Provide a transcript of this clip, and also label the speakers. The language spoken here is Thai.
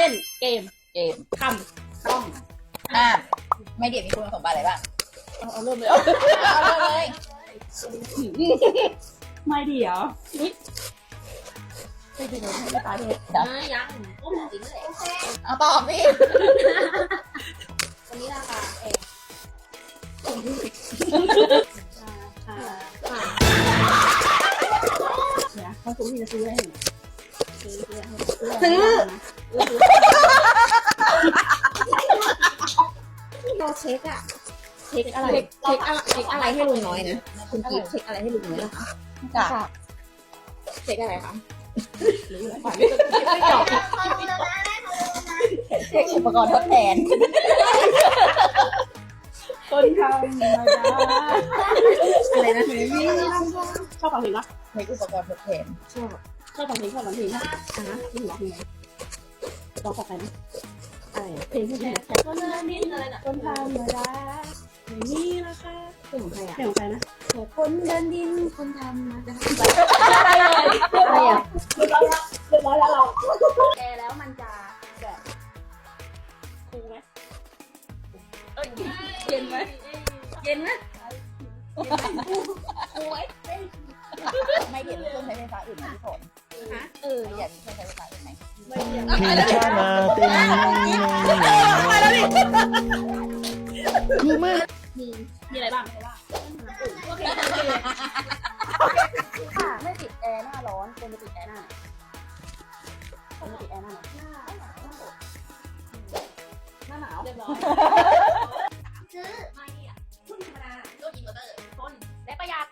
Speaker 1: ต้นเกม
Speaker 2: เกม
Speaker 1: คำต้อง
Speaker 2: อ่าไม่เดียวมีคุณสมบัติอะไรบ้าง
Speaker 1: เอาเอาเริ่มเลย
Speaker 2: เอาเลย
Speaker 1: ไม่เดี๋ยวไม่เดี๋ยวไม่ตายเลย
Speaker 3: ไม่ยังก็หมอจริงเลย
Speaker 2: เอาตอบสิ
Speaker 3: วันนี้ราคาเอง
Speaker 1: อ่าเดี๋ยวเขาซื้อที่จะซื้ออะไรให้หนูซื้อซื้อซื้อ
Speaker 3: เราเช็คอะเช็คอะไรเช็คอะไรเช็คอะไรให้ลุงน้อยนะคุณกิ๊ฟเช็คอะไรให้ลุงน้อยนะคะ
Speaker 2: จ้ะ
Speaker 3: เช็คอะไรคะ
Speaker 1: ไม่ตอบ
Speaker 2: เช็คอุปกรณ์ทดแทน
Speaker 1: คนทำมาได้
Speaker 3: อะไรนะ
Speaker 1: ชอบฟังเพลงปะ
Speaker 2: เช็คอุปกรณ์ทดแทน
Speaker 1: ชอบชอบฟังเพลงชอบฟังเพลงนะอะนะนี่หรอเพลง ลองฟังไปนะ
Speaker 3: อะไร
Speaker 1: เพลงที่ไหน
Speaker 3: ก็เลื่อนนิดอะไรนะ
Speaker 1: คนทำมาได้ไม่มีราคา
Speaker 3: เพลงของใครอะ
Speaker 1: เพลงของใครนะ
Speaker 3: คนเดินดินคนทำมาได้
Speaker 1: อะไรเลย
Speaker 3: อะไรอะ
Speaker 1: เรียบร้อยแล้วเรียบร้อยแล้วเรา
Speaker 3: แกแล้วมันจะแบบ
Speaker 1: คูไหม
Speaker 3: เย็นไหมเย็นไหม
Speaker 2: ไม่เดียวมีเครื่องใช้ไฟฟ้าอื่นไหมพี่ฝน
Speaker 3: เออ
Speaker 2: ไม่อยากมีเครื่องใช้ไฟฟ้าอื่นไหม
Speaker 1: มีอะไรบ้าง
Speaker 3: ค่ะไม่ติดแอร์หน้าร้อนควรจะติดแอร์หน้าไหนควรจะติดแอร์หน้าหน้าหนาวเรียบร้อยซื้อไม่อะคุณธรรมดาโดนอินเวอร์เตอร์ทนและประหยัด